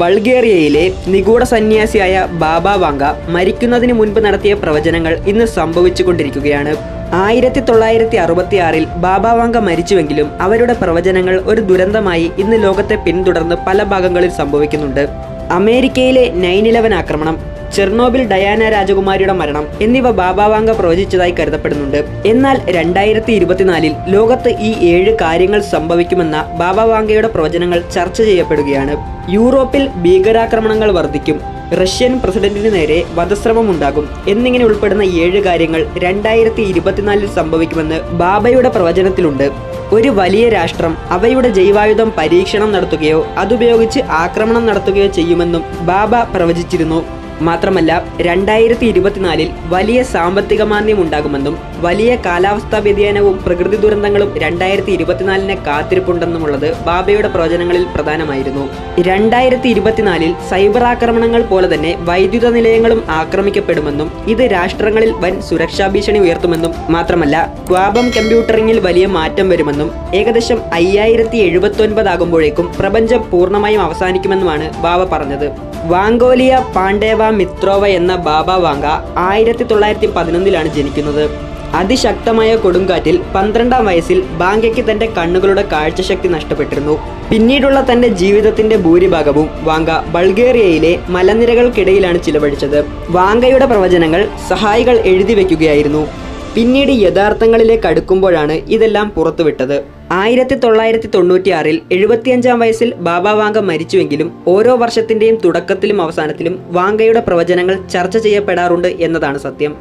ബൾഗേറിയയിലെ നിഗൂഢ സന്യാസിയായ ബാബ വാങ്ക മരിക്കുന്നതിന് മുൻപ് നടത്തിയ പ്രവചനങ്ങൾ ഇന്ന് സംഭവിച്ചുകൊണ്ടിരിക്കുകയാണ്. ആയിരത്തി തൊള്ളായിരത്തി അറുപത്തി ആറിൽ ബാബ വാങ്ക മരിച്ചുവെങ്കിലും അവരുടെ പ്രവചനങ്ങൾ ഒരു ദുരന്തമായി ഇന്ന് ലോകത്തെ പിന്തുടർന്ന് പല ഭാഗങ്ങളിൽ സംഭവിക്കുന്നുണ്ട്. അമേരിക്കയിലെ നയൻ ഇലവൻ ആക്രമണം ചെർണോബിൽ ഡയാന രാജകുമാരിയുടെ മരണം എന്നിവ ബാബാവാങ്ക പ്രവചിച്ചതായി കരുതപ്പെടുന്നുണ്ട്. എന്നാൽ രണ്ടായിരത്തി ഇരുപത്തിനാലിൽ ലോകത്ത് ഈ ഏഴ് കാര്യങ്ങൾ സംഭവിക്കുമെന്ന ബാബാവാങ്കയുടെ പ്രവചനങ്ങൾ ചർച്ച ചെയ്യപ്പെടുകയാണ്. യൂറോപ്പിൽ ഭീകരാക്രമണങ്ങൾ വർദ്ധിക്കും റഷ്യൻ പ്രസിഡന്റിന് നേരെ വധശ്രമം ഉണ്ടാകും എന്നിങ്ങനെ ഉൾപ്പെടുന്ന ഏഴ് കാര്യങ്ങൾ രണ്ടായിരത്തി ഇരുപത്തിനാലിൽ സംഭവിക്കുമെന്ന് ബാബയുടെ പ്രവചനത്തിലുണ്ട്. ഒരു വലിയ രാഷ്ട്രം അവയുടെ ജൈവായുധം പരീക്ഷണം നടത്തുകയോ അതുപയോഗിച്ച് ആക്രമണം നടത്തുകയോ ചെയ്യുമെന്നും ബാബ പ്രവചിച്ചിരുന്നു. മാത്രമല്ല രണ്ടായിരത്തി ഇരുപത്തിനാലിൽ വലിയ സാമ്പത്തിക മാന്ദ്യം ഉണ്ടാകുമെന്നും വലിയ കാലാവസ്ഥാ വ്യതിയാനവും പ്രകൃതി ദുരന്തങ്ങളും രണ്ടായിരത്തി ഇരുപത്തിനാലിനെ കാത്തിരിപ്പുണ്ടെന്നുമുള്ളത് ബാബയുടെ പ്രവചനങ്ങളിൽ പ്രധാനമായിരുന്നു. രണ്ടായിരത്തി ഇരുപത്തിനാലിൽ സൈബർ ആക്രമണങ്ങൾ പോലെ തന്നെ വൈദ്യുത നിലയങ്ങളും ആക്രമിക്കപ്പെടുമെന്നും ഇത് രാഷ്ട്രങ്ങളിൽ വൻ സുരക്ഷാ ഭീഷണി ഉയർത്തുമെന്നും മാത്രമല്ല ക്വാബം കമ്പ്യൂട്ടറിംഗിൽ വലിയ മാറ്റം വരുമെന്നും ഏകദേശം അയ്യായിരത്തി എഴുപത്തി ഒൻപതാകുമ്പോഴേക്കും പ്രപഞ്ചം പൂർണമായും അവസാനിക്കുമെന്നുമാണ് ബാബ പറഞ്ഞത്. വാങ്കോലിയ പാണ്ഡേവ മിത്രോവ എന്ന ബാബ വാങ്ക ആയിരത്തി തൊള്ളായിരത്തി പതിനൊന്നിലാണ് ജനിക്കുന്നത്. അതിശക്തമായ കൊടുങ്കാറ്റിൽ പന്ത്രണ്ടാം വയസ്സിൽ ബാങ്കയ്ക്ക് തന്റെ കണ്ണുകളുടെ കാഴ്ചശക്തി നഷ്ടപ്പെട്ടിരുന്നു. പിന്നീടുള്ള തന്റെ ജീവിതത്തിന്റെ ഭൂരിഭാഗവും വാങ്ക ബൾഗേറിയയിലെ മലനിരകൾക്കിടയിലാണ് ചിലവഴിച്ചത്. വാങ്കയുടെ പ്രവചനങ്ങൾ സഹായികൾ എഴുതി വെക്കുകയായിരുന്നു പിന്നീട് യഥാർത്ഥങ്ങളിലേക്ക് അടുക്കുമ്പോഴാണ് ഇതെല്ലാം പുറത്തുവിട്ടത്. ആയിരത്തി തൊള്ളായിരത്തി തൊണ്ണൂറ്റിയാറിൽ എഴുപത്തിയഞ്ചാം വയസ്സിൽ ബാബ വാങ്ക മരിച്ചുവെങ്കിലും ഓരോ വർഷത്തിന്റെയും തുടക്കത്തിലും അവസാനത്തിലും വാങ്കയുടെ പ്രവചനങ്ങൾ ചർച്ച ചെയ്യപ്പെടാറുണ്ട് എന്നതാണ് സത്യം.